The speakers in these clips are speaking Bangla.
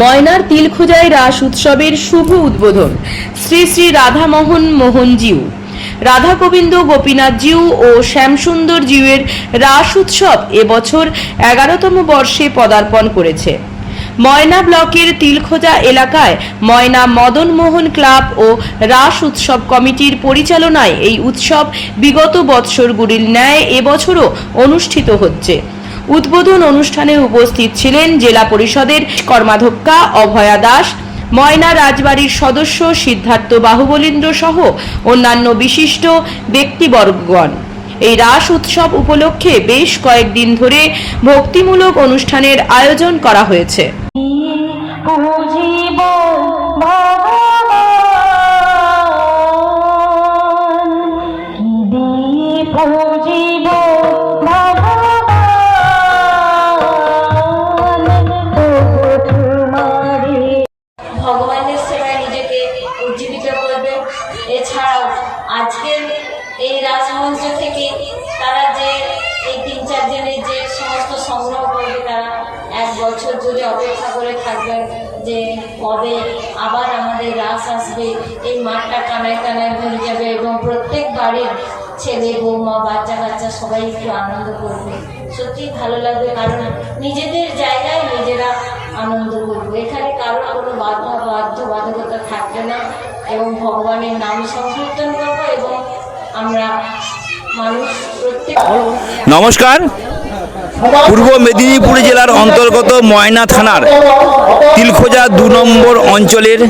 ময়নার তিলখোজায় রাস উৎসবের শুভ উদ্বোধন। শ্রী শ্রী রাধামোহন মোহনজিউ। রাধা গোবিন্দ গোপীনাথ জিউ ও শ্যামসুন্দর জিউয়ের রাস উৎসব এবছর এগারোতম বর্ষে পদার্পণ করেছে। ময়না ব্লকের তিলখোজা এলাকায় ময়না মদন মোহন ক্লাব ও রাস উৎসব কমিটির পরিচালনায় এই উৎসব বিগত বৎসরগুলির ন্যায় এবছরও অনুষ্ঠিত হচ্ছে। উদ্বোধন অনুষ্ঠানে উপস্থিত ছিলেন জেলা পরিষদের কর্মাধ্যক্ষা অভয়া দাস, ময়না রাজবাড়ির সদস্য সিদ্ধার্থ বাহুবলীন্দ্র সহ অন্যান্য বিশিষ্ট ব্যক্তিবর্গগণ। এই রাস উৎসব উপলক্ষে বেশ কয়েকদিন ধরে ভক্তিমূলক অনুষ্ঠানের আয়োজন করা হয়েছে। আজকের এই রাজমঞ্চ থেকে তারা যে এই তিন চার দিনের যে সমস্ত সংগ্রহ করবে তারা এক বছর জুড়ে অপেক্ষা করে থাকবেন যে কবে আবার আমাদের রাস আসবে। এই মাঠটা কানায় কানায় ভরে যাবে এবং প্রত্যেক বাড়ির ছেলে, বৌমা, বাচ্চা কাচ্চা সবাই একটু আনন্দ করবে। সত্যি ভালো লাগবে কারণ নিজেদের জায়গায় নিজেরা আনন্দ করব। এখানে কারোর কোনো বাধা বাধ্যবাধকতা থাকবে না। এবং ভগবানের নাম সংকীর্তন করব এবং আমরা মানুষ নমস্কার। পূর্ব মেদিনীপুর জেলার অন্তর্গত ময়না থানার তিলখোজা দু নম্বর অঞ্চলের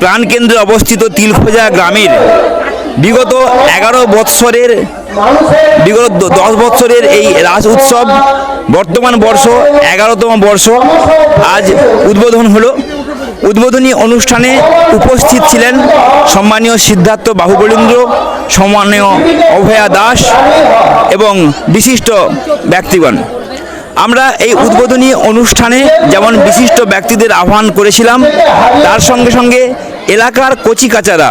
প্রাণকেন্দ্রে অবস্থিত তিলখোজা গ্রামের বিগত এগারো বৎসরের বিগত দশ বৎসরের এই রাস উৎসব বর্তমান বর্ষ এগারোতম বর্ষ আজ উদ্বোধন হলো। উদ্বোধনী অনুষ্ঠানে উপস্থিত ছিলেন সম্মানীয় সিদ্ধার্থ বাহুবলীন্দ্র, সম্মানীয় অভয়া দাস এবং বিশিষ্ট ব্যক্তিগণ। আমরা এই উদ্বোধনী অনুষ্ঠানে যেমন বিশিষ্ট ব্যক্তিদের আহ্বান করেছিলাম, তার সঙ্গে সঙ্গে এলাকার কচিকাচারা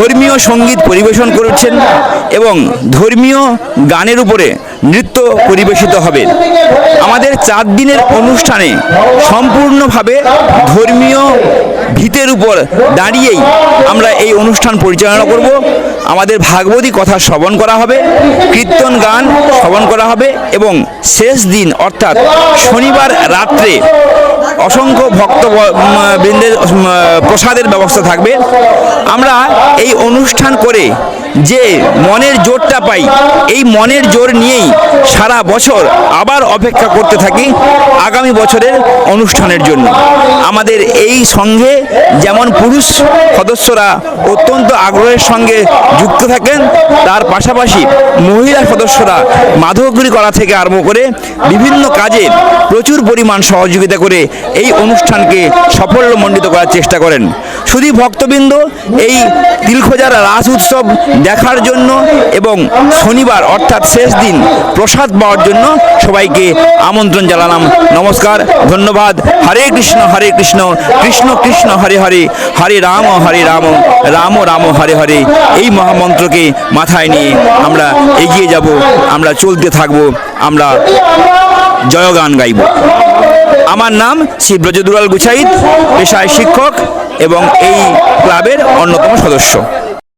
ধর্মীয় সংগীত পরিবেশন করেছেন এবং ধর্মীয় গানের উপরে নৃত্য পরিবেশিত হবে। আমাদের চার দিনের অনুষ্ঠানে সম্পূর্ণভাবে ধর্মীয় ভিতের উপর দাঁড়িয়েই আমরা এই অনুষ্ঠান পরিচালনা করব। আমাদের ভাগবতী কথা শ্রবণ করা হবে, কীর্তন গান শ্রবণ করা হবে এবং শেষ দিন অর্থাৎ শনিবার রাত্রে অসংখ্য ভক্ত বৃন্দের প্রসাদের ব্যবস্থা থাকবে। আমরা এই অনুষ্ঠান করে যে মনের জোরটা পাই, এই মনের জোর নিয়েই সারা বছর আবার অপেক্ষা করতে থাকি আগামী বছরের অনুষ্ঠানের জন্য। আমাদের এই সঙ্গে যেমন পুরুষ সদস্যরা অত্যন্ত আগ্রহের সঙ্গে যুক্ত থাকেন, তার পাশাপাশি মহিলা সদস্যরা মাধবগুড়ি করা থেকে আরম্ভ করে বিভিন্ন কাজে প্রচুর পরিমাণ সহযোগিতা করে এই অনুষ্ঠানকে সাফল্যমণ্ডিত করার চেষ্টা করেন। শুধু ভক্তবৃন্দ, এই তিলখোজার রাস উৎসব দেখার জন্য এবং শনিবার অর্থাৎ শেষ দিন প্রসাদ পাওয়ার জন্য সবাইকে আমন্ত্রণ জানালাম। নমস্কার, ধন্যবাদ। হরে কৃষ্ণ হরে কৃষ্ণ কৃষ্ণ কৃষ্ণ, হরে হরে হরে রাম হরে রাম রাম রাম, হরে হরে। এই মহামন্ত্রকে মাথায় নিয়ে আমরা এগিয়ে যাব, আমরা চলতে থাকব, আমরা জয়গান গাইব। আমার নাম শ্রী ব্রজদুলাল গুছাইত পেশায় শিক্ষক এবং এই ক্লাবের অন্যতম সদস্য।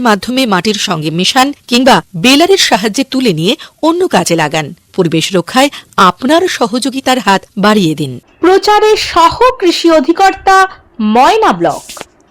মাধ্যমে মাটির সঙ্গে মেশান কিংবা বেলারের সাহায্যে তুলে নিয়ে অন্য কাজে লাগান। পরিবেশ রক্ষায় আপনার সহযোগিতার হাত বাড়িয়ে দিন। প্রচারে সহ কৃষি অধিকর্তা ময়না ব্লক।